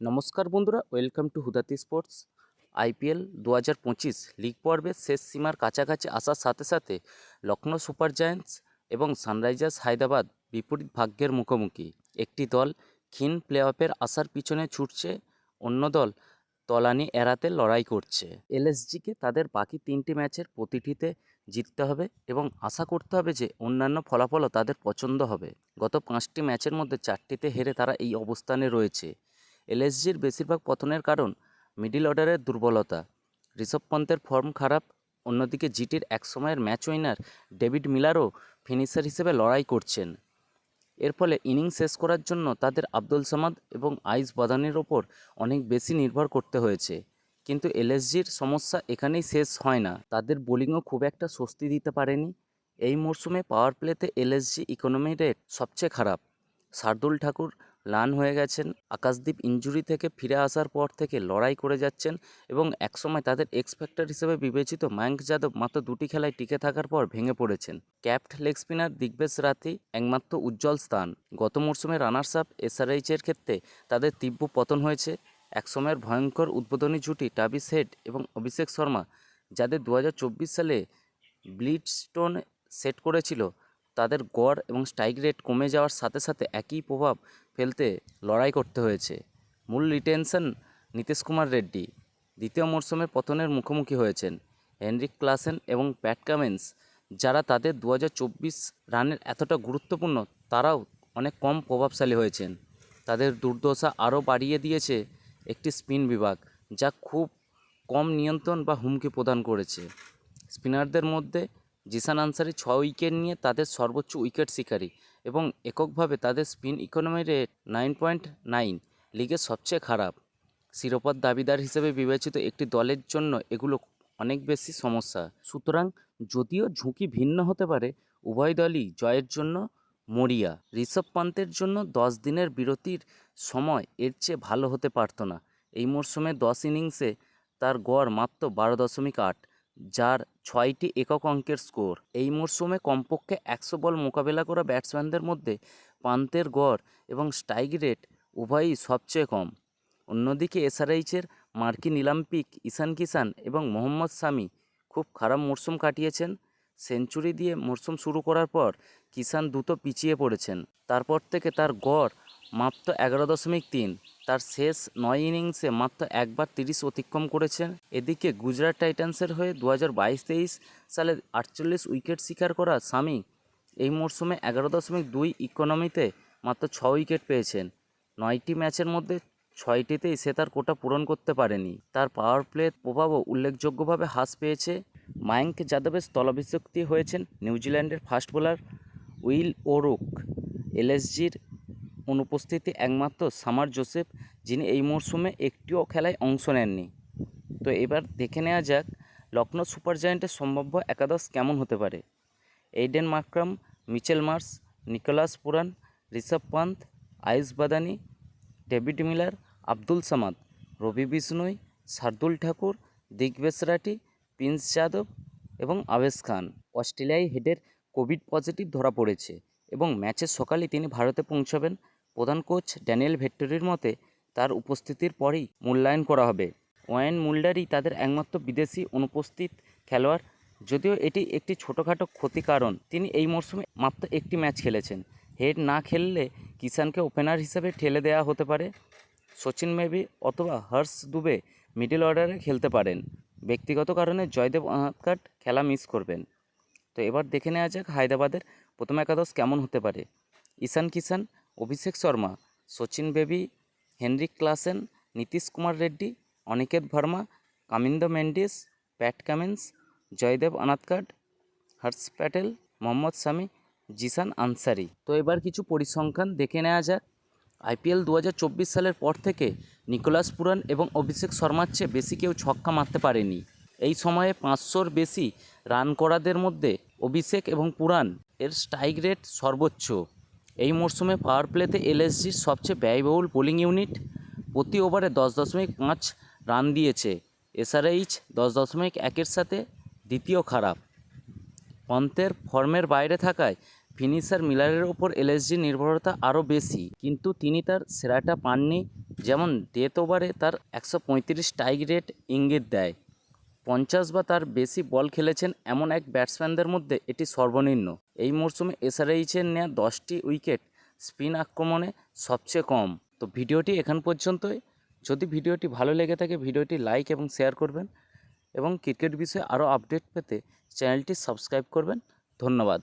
নমস্কার বন্ধুরা welcome to হুদাতি স্পোর্টস আইপিএল দু হাজার পঁচিশ লিগ পর্বের শেষ সীমার কাছাকাছি আসার সাথে সাথে লখনৌ সুপার জায়ান্টস এবং সানরাইজার্স হায়দ্রাবাদ বিপরীত ভাগ্যের মুখোমুখি। একটি দল ক্ষীণ প্লে অফের আসার পিছনে ছুটছে, অন্য দল তলানি এড়াতে লড়াই করছে। এলএসজিকে তাদের বাকি তিনটি ম্যাচের প্রতিটিতে জিততে হবে এবং আশা করতে হবে যে অন্যান্য ফলাফলও তাদের পছন্দ হবে। গত পাঁচটি ম্যাচের মধ্যে চারটিতে হেরে তারা এই অবস্থানে রয়েছে। এলএসজির বেশিরভাগ পতনের কারণ মিডিল অর্ডারের দুর্বলতা। ঋষভ পন্তের ফর্ম খারাপ, অন্যদিকে জিটির একসময়ের ম্যাচ উইনার ডেভিড মিলারও ফিনিশার হিসেবে লড়াই করছেন। এর ফলে ইনিংস শেষ করার জন্য তাদের আব্দুল সামাদ এবং আইস বাদানের ওপর অনেক বেশি নির্ভর করতে হয়েছে। কিন্তু এলএসজির সমস্যা এখানেই শেষ হয় না। তাদের বোলিংও খুব একটা স্বস্তি দিতে পারেনি। এই মরশুমে পাওয়ার প্লেতে এলএসজি ইকোনমি রেট সবচেয়ে খারাপ। শার্দুল ঠাকুর লান হয়ে গেছেন আকাশদীপ ইঞ্জুরি থেকে ফিরে আসার পর থেকে লড়াই করে যাচ্ছেন এবং একসময় তাদের এক্সপেক্টার হিসেবে বিবেচিত মায়াঙ্ক যাদব মাত্র দুটি খেলায় টিকে থাকার পর ভেঙে পড়েছেন। ক্যাপ্ট লেগ স্পিনার দিগ্বেশ রাথি একমাত্র উজ্জ্বল স্থান। গত মরশুমে রানার্স আপ এসআরএইচের ক্ষেত্রে তাদের তীব্র পতন হয়েছে। একসময়ের ভয়ঙ্কর উদ্বোধনী জুটি টাবিস হেড এবং অভিষেক শর্মা, যাদের দু হাজার চব্বিশ সালে ব্লিডস্টোন সেট করেছিল তাদের গড় এবং স্ট্রাইক রেট কমে যাওয়ার সাথে সাথে একই প্রভাব ফেলতে লড়াই করতে হয়েছে। মূল রিটেনশন নীতিশ কুমার রেড্ডি দ্বিতীয় মরশুমে পতনের মুখোমুখি হয়েছেন। হেনরিক ক্লাসেন এবং প্যাট কামেন্স, যারা তাদের দু হাজার চব্বিশ রানের এতটা গুরুত্বপূর্ণ, তারাও অনেক কম প্রভাবশালী হয়েছেন। তাদের দুর্দশা আরও বাড়িয়ে দিয়েছে একটি স্পিন বিভাগ, যা খুব কম নিয়ন্ত্রণ বা হুমকি প্রদান করেছে। স্পিনারদের মধ্যে জিসান আনসারি ছ উইকেট নিয়ে তাদের সর্বোচ্চ উইকেট শিকারী এবং এককভাবে তাদের spin economy rate nine point nine লিগের সবচেয়ে খারাপ। শিরোপার দাবিদার হিসেবে বিবেচিত একটি দলের জন্য এগুলো অনেক বেশি সমস্যা। সুতরাং যদিও ঝুঁকি ভিন্ন হতে পারে, উভয় দলই জয়ের জন্য মরিয়া। ঋষভ পান্তের জন্য দশ দিনের বিরতির সময় এর চেয়ে ভালো হতে পারতো না। এই মরশুমে দশ ইনিংসে তার গড় মাত্র বারো দশমিক আট। যার ছয়টি একক অঙ্কের স্কোর। এই মরশুমে কমপক্ষে একশো বল মোকাবেলা করা ব্যাটসম্যানদের মধ্যে পান্তের গড় এবং স্ট্রাইক রেট উভয়ই সবচেয়ে কম। অন্যদিকে এসআরএইচের মার্কিন ইলাম্পিক ঈশান কিষান এবং মোহাম্মদ শামি খুব খারাপ মরশুম কাটিয়েছেন। সেঞ্চুরি দিয়ে মরশুম শুরু করার পর কিষান দ্রুত পিছিয়ে পড়েছেন। তারপর থেকে তার গড় মাত্র এগারো দশমিক তিন। তার শেষ নয় ইনিংসে মাত্র একবার তিরিশ অতিক্রম করেছেন। এদিকে গুজরাট টাইটান্সের হয়ে দু হাজার বাইশ তেইশ সালে আটচল্লিশ উইকেট শিকার করা সামি এই মরশুমে এগারো দশমিক দুই ইকোনমিতে মাত্র ছ উইকেট পেয়েছেন। নয়টি ম্যাচের মধ্যে ছয়টিতেই সে তার কোটা পূরণ করতে পারেনি। তার পাওয়ার প্লের প্রভাবও উল্লেখযোগ্যভাবে হ্রাস পেয়েছে। মায়াঙ্ক যাদবের স্থলাভিষিক্তি হয়েছেন নিউজিল্যান্ডের ফাস্ট বোলার উইল ওরুক। এলএসজির অনুপস্থিতি একমাত্র সামার জোসেফ, যিনি এই মরশুমে একটিও খেলায় অংশ নেননি। তো এবার দেখে নেওয়া যাক লখনৌ সুপার জায়ান্টের সম্ভাব্য একাদশ কেমন হতে পারে? Aiden Markram Mitchell Marsh, Nicholas Pooran, Rishabh Pant Ayush Badoni, David Miller, Abdul Samad, Ravi Bishnoi, Shardul Thakur Digvesh Rathi Prince Yadav এবং আবেশ খান। অস্ট্রেলিয়ায় হেডের কোভিড পজিটিভ ধরা পড়েছে এবং ম্যাচের সকালে তিনি ভারতে পৌঁছাবেন। প্রধান কোচ ড্যানিয়েল ভেট্টরির মতে, তার উপস্থিতির পরেই মূল্যায়ন করা হবে। ওয়াইন মুল্ডারই তাদের একমাত্র বিদেশি অনুপস্থিত খেলোয়াড়, যদিও এটি একটি ছোটোখাটো ক্ষতি কারণ। তিনি এই মরশুমে মাত্র একটি ম্যাচ খেলেছেন। হেড না খেললে কিষানকে ওপেনার হিসেবে ঠেলে দেওয়া হতে পারে। সচিন মেবি অথবা হর্ষ দুবে মিডল অর্ডারে খেলতে পারেন। ব্যক্তিগত কারণে জয়দেব আনাদকাট খেলা মিস করবেন। তো এবার দেখে নেওয়া যাক হায়দ্রাবাদের প্রথম একাদশ কেমন হতে পারে। Ishan Kishan Abhishek Sharma, Sachin Baby, Heinrich Klaasen, Nitish Kumar Reddy, Aniket Verma, Kamindu Mendis, Pat Cummins, Jaydev Unadkat Harsh Patel, Mohammed Shami Zeeshan Ansari. তো এবার কিছু পরিসংখ্যান দেখে নেওয়া যাক। আইপিএল দু হাজার চব্বিশ সালের পর থেকে নিকোলাস পুরান এবং অভিষেক শর্মার চেয়ে বেশি কেউ ছক্কা মারতে পারেনি। এই সময়ে পাঁচশোর বেশি রান করাদের মধ্যে অভিষেক এবং পুরান এর স্ট্রাইক রেট সর্বোচ্চ। এই মরশুমে পাওয়ার প্লেতে এলএসজির সবচেয়ে ব্যয়বহুল বোলিং ইউনিট প্রতি ওভারে দশ দশমিক পাঁচ রান দিয়েছে। এসআরএইচ দশ দশমিক একের সাথে দ্বিতীয় খারাপ। পন্তের ফর্মের বাইরে থাকায় ফিনিশার মিলারের ওপর এলএসজি নির্ভরতা আরও বেশি, কিন্তু তিনি তার সেরাটা পাননি, যেমন ডেথ ওভারে তার একশো পঁয়ত্রিশ স্ট্রাইক রেট ইঙ্গিত দেয়। পঞ্চাশ বা তার বেশি বল খেলেছেন এমন এক ব্যাটসম্যানদের মধ্যে এটি সর্বনিম্ন। এই মরশুমে এসআরএইচের নেওয়া দশটি উইকেট স্পিন আক্রমণে সবচেয়ে কম। তো ভিডিওটি এখান পর্যন্তই। যদি ভিডিওটি ভালো লেগে থাকে, ভিডিওটি লাইক এবং শেয়ার করবেন এবং ক্রিকেট বিষয়ে আরও আপডেট পেতে চ্যানেলটি সাবস্ক্রাইব করবেন। ধন্যবাদ।